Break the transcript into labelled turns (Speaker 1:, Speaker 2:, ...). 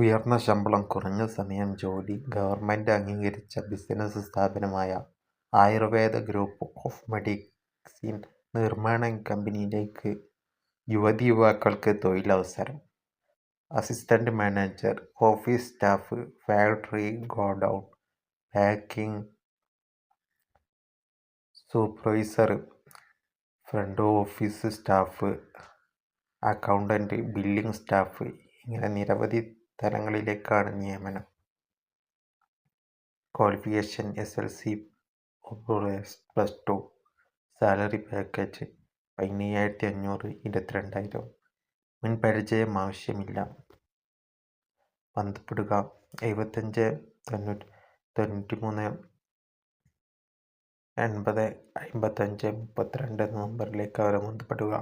Speaker 1: ഉയർന്ന ശമ്പളം, കുറഞ്ഞ സമയം ജോലി, ഗവൺമെന്റ് അംഗീകരിച്ച ബിസിനസ് സ്ഥാപനമായ ആയുർവേദ ഗ്രൂപ്പ് ഓഫ് മെഡിസിൻ നിർമ്മാണ കമ്പനിയിലേക്ക് യുവതി യുവാക്കൾക്ക് തൊഴിലവസരം. Assistant manager, office staff, factory godown, packing supervisor, front office staff, accountant billing staff ഇങ്ങനെ നിരവധി തലങ്ങളിലേക്കാണ് നിയമനം. Qualification S. L. C plus two. Salary package പതിനയ്യായിരത്തി അഞ്ഞൂറ് ഇരുപത്തിരണ്ടായിരം. മുൻ പരിചയം ആവശ്യമില്ല. ബന്ധപ്പെടുക എഴുപത്തഞ്ച് തൊണ്ണൂറ്റിമൂന്ന് എൺപത് അമ്പത്തഞ്ച് മുപ്പത്തിരണ്ട് നവംബറിലേക്ക് അവരെ ബന്ധപ്പെടുക.